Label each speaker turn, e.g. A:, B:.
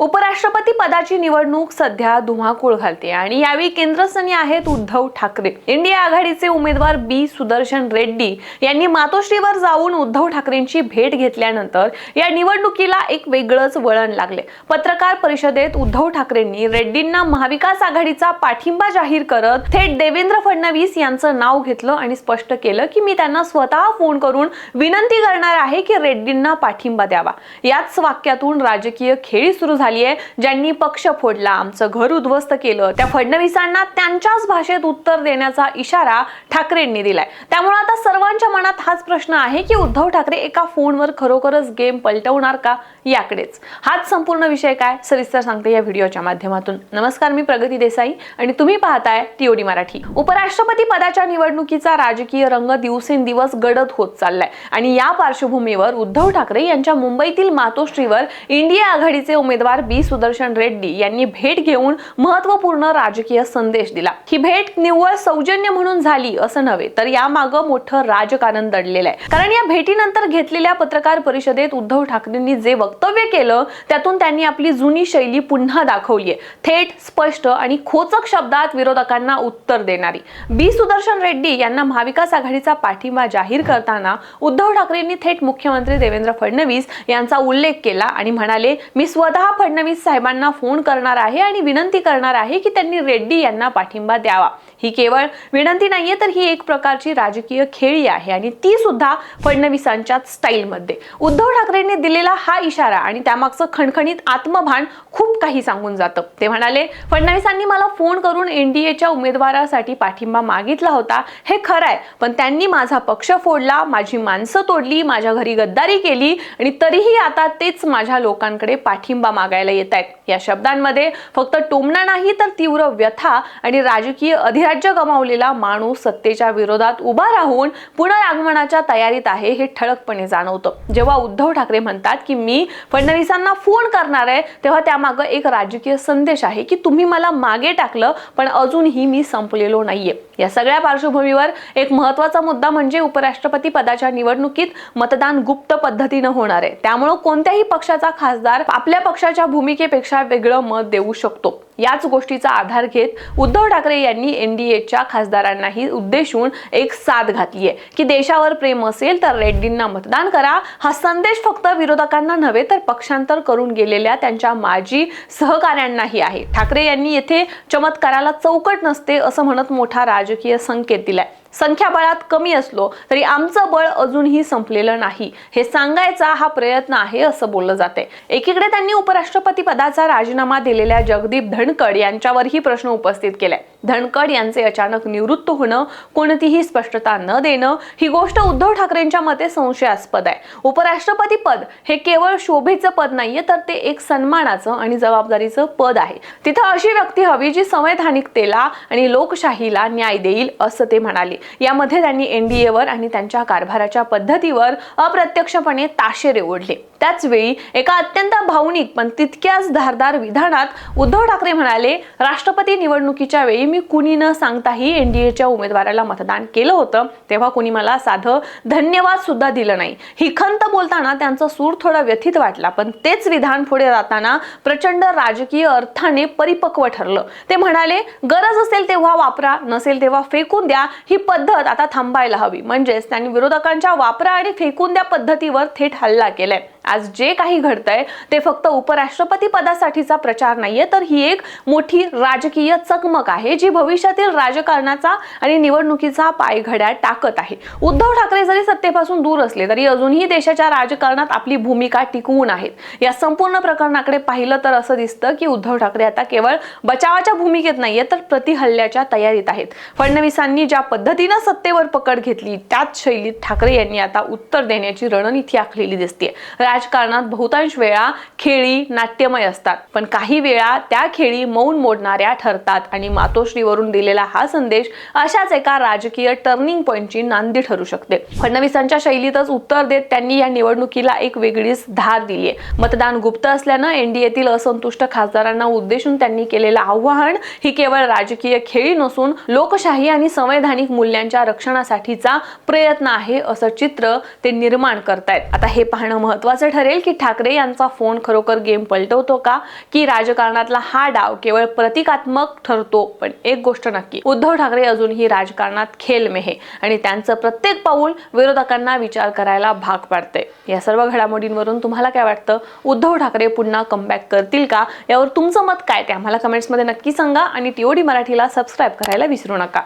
A: उपराष्ट्रपती पदाची निवडणूक सध्या धुमाकूळ घालते आणि यावेळी केंद्रस्थानी आहेत उद्धव ठाकरे. इंडिया आघाडीचे उमेदवार बी. सुदर्शन रेड्डी यांनी मातोश्रीवर जाऊन उद्धव ठाकरेंची भेट घेतल्यानंतर या निवडणुकीला एक वेगळंच वळण लागले. पत्रकार परिषदेत उद्धव ठाकरेंनी रेड्डींना महाविकास आघाडीचा पाठिंबा जाहीर करत थेट देवेंद्र फडणवीस यांचं नाव घेतलं आणि स्पष्ट केलं की मी त्यांना स्वतः फोन करून विनंती करणार आहे की रेड्डींना पाठिंबा द्यावा. याच वाक्यातून राजकीय खेळी सुरू झाली. आहे. ज्यांनी पक्ष फोडला आमचं घर उद्ध्वस्त केलं. त्या फडणवीसांना त्यांच्याच भाषेत उत्तर देण्याचा इशारा ठाकरेंनी दिलाय. त्यामुळे आता सर्वांच्या मनात हाच प्रश्न आहे की उद्धव ठाकरे एका फोनवर खरोखरच गेम पलटवणार का याकडेच? हाच संपूर्ण विषय काय? सविस्तर सांगते या व्हिडिओच्या माध्यमातून. नमस्कार मी प्रगती देसाई आणि तुम्ही पाहताय टीओडी मराठी. उपराष्ट्रपती पदाच्या निवडणुकीचा राजकीय रंग दिवसेंदिवस गडद होत चाललाय. आणि या पार्श्वभूमीवर उद्धव ठाकरे यांच्या मुंबईतील मातोश्रीवर इंडिया आघाडीचे उमेदवार बी सुदर्शन रेड्डी यांनी भेट घेऊन महत्त्वपूर्ण राजकीय संदेश दिला. ही भेट निव्वळ सौजन्य म्हणून झाली असं नव्हे तर यामागं मोठं राजकारण दडलेलं आहे. कारण या भेटीनंतर घेतलेल्या पत्रकार परिषदेत उद्धव ठाकरेंनी जे वक्तव्य केलं त्यातून त्यांनी आपली जुनी शैली पुन्हा दाखवली आहे थेट स्पष्ट आणि खोचक शब्दात विरोधकांना उत्तर देणारी. बी सुदर्शन रेड्डी यांना महाविकास आघाडीचा पाठिंबा जाहीर करताना उद्धव ठाकरेंनी थेट मुख्यमंत्री देवेंद्र फडणवीस यांचा उल्लेख केला आणि म्हणाले मी स्वतः फडणवीस साहेबांना फोन करणार आहे आणि विनंती करणार आहे की त्यांनी रेड्डी यांना पाठिंबा द्यावा. ही केवळ विनंती नाहीये तर ही एक प्रकारची राजकीय खेळी आहे. आणि ती सुद्धा फडणवीसांच्या स्टाईलमध्ये. उद्धव ठाकरेंनी दिलेला हा इशारा आणि त्यामागचं खणखणीत आत्मभान खूप काही सांगून जातं. ते म्हणाले फडणवीसांनी मला फोन करून एनडीएच्या उमेदवारासाठी पाठिंबा मागितला होता. हे खरं आहे पण त्यांनी माझा पक्ष फोडला माझी माणसं तोडली माझ्या घरी गद्दारी केली आणि तरीही आता तेच माझ्या लोकांकडे पाठिंबा मागायला येत आहेत या शब्दांमध्ये फक्त टोमणा नाही तर तीव्र व्यथा आणि राजकीय राज्य गमावलेला माणूस सत्तेच्या विरोधात उभा राहून पुनरागमनाच्या तयारीत आहे हे ठळकपणे जाणवतं. जेव्हा उद्धव ठाकरे म्हणतात की मी फडणवीसांना फोन करणार आहे तेव्हा त्यामागं एक राजकीय संदेश आहे की तुम्ही मला मागे टाकलं पण अजूनही मी संपलेलो नाहीये. या सगळ्या पार्श्वभूमीवर एक महत्त्वाचा मुद्दा म्हणजे उपराष्ट्रपती पदाच्या निवडणुकीत मतदान गुप्त पद्धतीनं होणार आहे. त्यामुळं कोणत्याही पक्षाचा खासदार आपल्या पक्षाच्या भूमिकेपेक्षा वेगळं मत देऊ शकतो. याच गोष्टीचा आधार घेत उद्धव ठाकरे यांनी एनडीएच्या खासदारांनाही उद्देशून एक साथ घातली आहे. की देशावर प्रेम असेल तर रेड्डींना मतदान करा. हा संदेश फक्त विरोधकांना नव्हे तर पक्षांतर करून गेलेल्या त्यांच्या माजी सहकाऱ्यांनाही आहे. ठाकरे यांनी येथे चमत्काराला चौकट नसते असं म्हणत मोठा राजकीय संकेत दिलाय. संख्याबळात कमी असलो तरी आमचं बळ अजूनही संपलेलं नाही. हे सांगायचा हा प्रयत्न आहे असं बोललं जाते एकीकडे त्यांनी उपराष्ट्रपती पदाचा राजीनामा दिलेल्या जगदीप धनकड यांच्यावरही प्रश्न उपस्थित केलाय. धनकड यांचे अचानक निवृत्त होणं कोणतीही स्पष्टता न देणं ही गोष्ट उद्धव ठाकरेंच्या मते संशयास्पद आहे. उपराष्ट्रपती पद हे केवळ शोभेचं पद नाहीये तर ते एक सन्मानाचं आणि जबाबदारीचं पद आहे. तिथं अशी व्यक्ती हवी जी संवैधानिकतेला आणि लोकशाहीला न्याय देईल असं ते म्हणाले. यामध्ये त्यांनी एनडीएवर आणि त्यांच्या कारभाराच्या पद्धतीवर अप्रत्यक्षपणे ताशेरे ओढले. त्याचवेळी एका अत्यंत भावनिक पण तितक्याच धारदार विधानात उद्धव ठाकरे म्हणाले राष्ट्रपती निवडणुकीच्या वेळी मी कुणी न सांगताही एनडीएच्या उमेदवाराला मतदान केलं होतं. तेव्हा कुणी मला साधं धन्यवाद सुद्धा दिलं नाही. ही खंत बोलताना त्यांचा सूर थोडा व्यथित वाटला पण तेच विधान पुढे जाताना प्रचंड राजकीय अर्थाने परिपक्व ठरलं. ते म्हणाले गरज असेल तेव्हा वापरा नसेल तेव्हा फेकून द्या. ही पद्धत आता थांबायला हवी. म्हणजेच त्यांनी विरोधकांच्या वापरा आणि फेकून द्या पद्धतीवर थेट हल्ला केलाय. आज जे काही घडतंय ते फक्त उपराष्ट्रपती पदासाठीचा प्रचार नाहीये तर ही एक मोठी राजकीय चकमक आहे जी भविष्यातील राजकारणाचा आणि निवडणुकीचा पायघड्या टाकत आहे. उद्धव ठाकरे जरी सत्तेपासून दूर असले तरी अजूनही देशाच्या राजकारणात आपली भूमिका टिकवून आहेत. या संपूर्ण प्रकरणाकडे पाहिलं तर असं दिसतं की उद्धव ठाकरे आता केवळ बचावाच्या भूमिकेत नाहीये तर प्रतिहल्ल्याच्या तयारीत आहेत. फडणवीसांनी ज्या पद्धतीनं सत्तेवर पकड घेतली त्याच शैलीत ठाकरे यांनी आता उत्तर देण्याची रणनीती आखलेली दिसते राजकारणात बहुतांश वेळा खेळी नाट्यमय असतात. पण काही वेळा त्या खेळी मौन मोडणाऱ्या ठरतात आणि मातोश्रीवरून दिलेला हा संदेश अशाच एका राजकीय टर्निंग पॉइंटची नांदी ठरू शकते. फडणवीसांच्या शैलीतच उत्तर देत त्यांनी या निवडणुकीला एक वेगळीच धार दिली आहे. मतदान गुप्त असल्यानं एनडीएतील असंतुष्ट खासदारांना उद्देशून त्यांनी केलेलं आव्हान ही केवळ राजकीय खेळी नसून लोकशाही आणि संवैधानिक मूल्यांच्या रक्षणासाठीचा प्रयत्न आहे असं चित्र ते निर्माण करतायत. आता हे पाहणं महत्वाचं महत्वाचं ठरेल की ठाकरे यांचा फोन खरोखर गेम पलटवतो का? की राजकारणातला हा डाव केवळ प्रतिकात्मक ठरतो? पण एक गोष्ट नक्की उद्धव ठाकरे अजूनही राजकारणात खेल मेहे आणि त्यांचं प्रत्येक पाऊल विरोधकांना विचार करायला भाग पाडते या सर्व घडामोडींवरून तुम्हाला काय वाटतं? उद्धव ठाकरे पुन्हा कमबॅक करतील का? यावर तुमचं मत काय? ते आम्हाला कमेंट्समध्ये नक्की सांगा आणि टीओडी मराठीला सबस्क्राईब करायला विसरू नका.